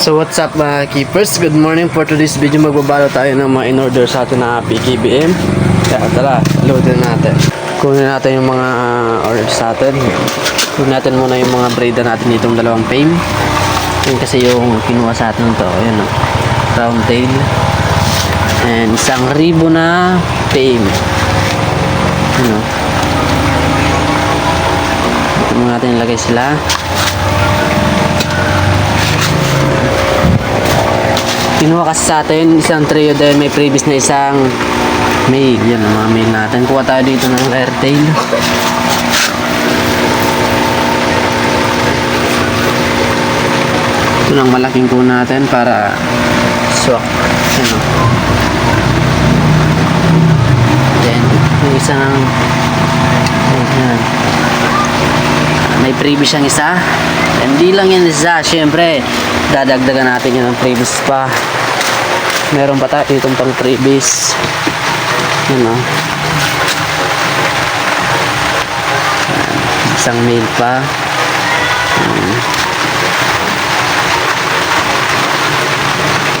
So what's up mga keepers? Good morning for today's video. Magbabalo tayo ng mga in-order sa atin na PKBM. Kaya tara, loadin natin. Kunin natin yung mga order sa atin. Kunin natin muna yung mga brida natin itong dalawang fame. Yun kasi yung kinuha sa atin to. Ayan o. Round tail. And isang ribo na fame. Ano? Ito muna natin ilagay sila. Kinuha kasi sa atin isang trio dahil may previous na isang mail. Yan ang mga mail natin. Kuha tayo dito ng airtail. Ito ng malaking kuha natin para swak. Yan o. Then, yung isang Ayan. May previous siyang isa. Hindi lang yan isa. Siyempre, dadagdagan natin yun ng previous pa. Meron pa tayo itong pang previous. Yan o. Ayan. Isang mail pa. Ayan.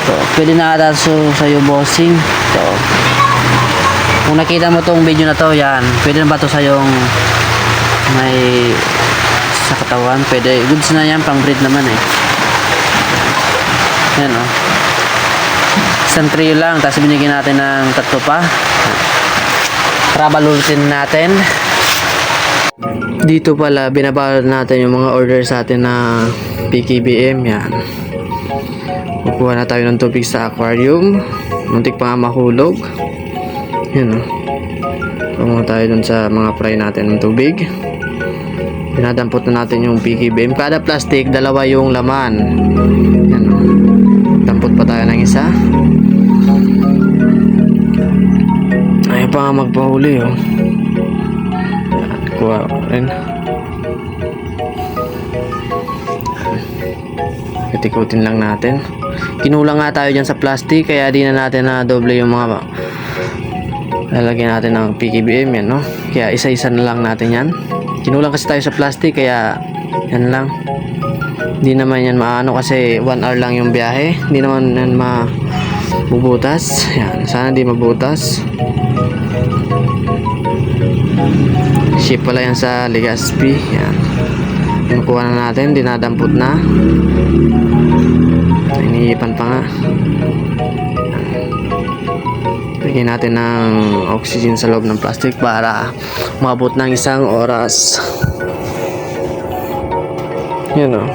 So, pwede na ata so, sa'yo bossing. So, kung nakita mo tong video na to, yan. Pwede na ba to sa yung may sa katawan? Pwede. Goods na yan. Pang breed naman eh. Yan o. Isang trio lang. Tapos binigyan natin ng tatlo pa. Trabalutin natin. Dito pala, binabalot natin yung mga order sa atin na PKBM. Yan. Kukuha na tayo ng tubig sa aquarium. Muntik pa nga mahulog. Yan o. Kumuha tayo dun sa mga fry natin ng tubig. Pinadampot na natin yung PKBM. Kada plastic, dalawa yung laman. Yan. Dampot pa tayo ng isa. Ayaw pa nga magpahuli o. Yan, kuha rin. Itikutin lang natin. Kinulang nga tayo dyan sa plastic kaya di na natin na doble yung mga lalagyan natin ng PKBM yan no kaya isa-isa na lang natin yan kinulang kasi tayo sa plastic kaya yan lang. Hindi naman yan maano kasi 1 hour lang yung biyahe. Hindi naman yan mabubutas. Yan sana di mabutas. Ship pala yan sa Legazpi. Yan. Kinukuha na natin dinadampot na. Iniipan pa nga Lagyan natin ng oxygen sa loob ng plastic para umabot ng isang oras. Yan o.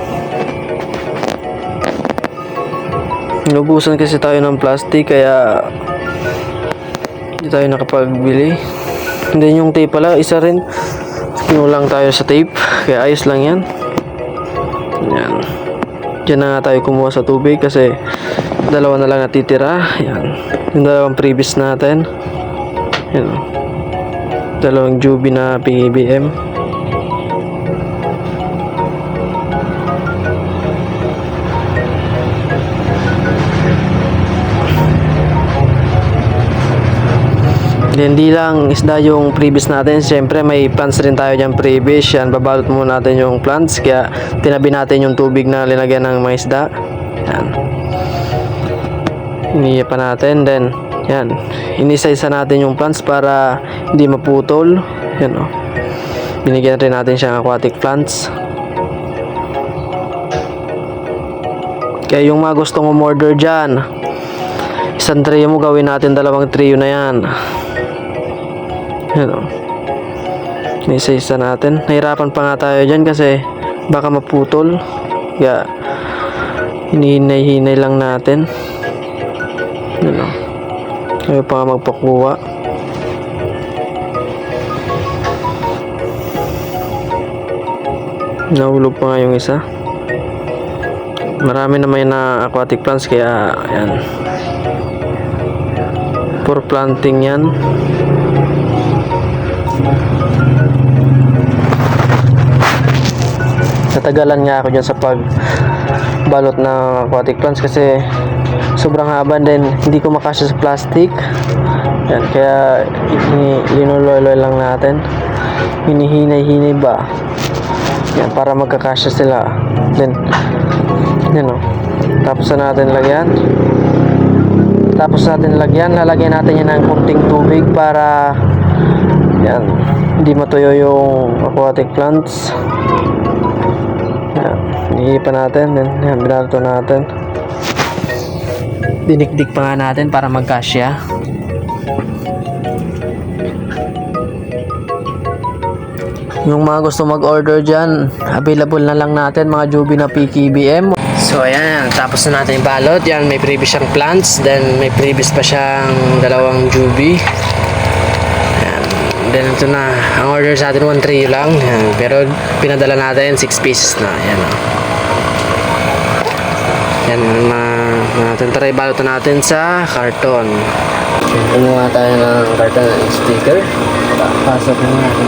Inubusan kasi tayo ng plastic kaya hindi tayo nakapagbili. Hindi yung tape pala, isa rin. Kinulang tayo sa tape kaya ayos lang yan. Yan. Diyan na nga tayo kumuha sa tubig kasi dalawa na lang natitira. Yan. Yung dalawang previous natin. Yan. Dalawang Juby na PBM. Hindi lang isda yung previous natin. Siyempre may plants rin tayo dyan previous. Yan, babalot muna natin yung plants. Kaya tinabi natin yung tubig na linagyan ng mga isda. Yan. Iniya pa natin. Then, yan. Inisa-isa natin yung plants para hindi maputol. Yan o. Binigyan rin natin siyang aquatic plants. Kaya yung mga gustong umorder dyan, isang trio mo gawin natin dalawang trio na yan. Yan o. Inisa-isa natin. Nahirapan pa nga tayo dyan kasi baka maputol. Kaya hinihinay-hinay lang natin. Yan o. Ayaw pa magpakuha. Nahulog pa nga yung isa. Marami naman na aquatic plants kaya yan. For planting yan. Natagalan nga ako dyan sa pag balot ng aquatic plants kasi sobrang haba. Din hindi ko makasya sa plastic. Yan kaya linuloloy lang natin. Hinihinay-hinay ba? Yan para magkakasya sila. Then yan o Tapos na natin lagyan. Tapos natin lagyan, lalagyan natin yan ng kunting tubig para yan, hindi matuyo yung aquatic plants. Yan, iipan natin, yan, binato natin. Dinikdik pa nga natin para magkasya. Yung mga gusto mag-order dyan, available na lang natin mga Juby na PKBM. So ayan, tapos na natin yung balot. Yan, may previous siyang plants. Then may previous pa siyang dalawang Juby. Then ito na, ang order sa atin 1-3 lang. Ayan. Pero pinadala natin 6 pieces na. Ayan o. Yan, ma natin try balot na natin sa karton. Kumuha tayo ng karton sticker. Pasok na natin.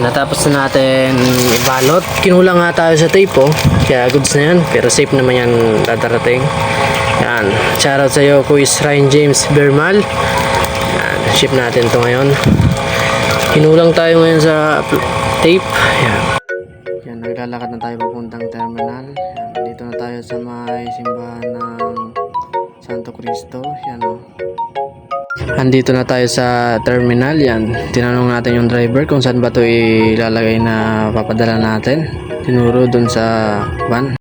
Natapos na natin ibalot. Kinulang nga tayo sa tape, oh. Kaya goods na yan. Pero safe naman yan dadarating. Yan. Shoutout sa iyo, Kuis Ryan James Bermal. Yan. Ship natin to ngayon. Kinulang tayo ngayon sa tape. Yan. Yan, naglalakad na tayo papuntang terminal. Yan. Dito na tayo sa may simbahan ng Santo Cristo. Yan, oh. Andito na tayo sa terminal yan. Tinanong natin yung driver kung saan ba to ilalagay na papadala natin. Tinuro dun sa van.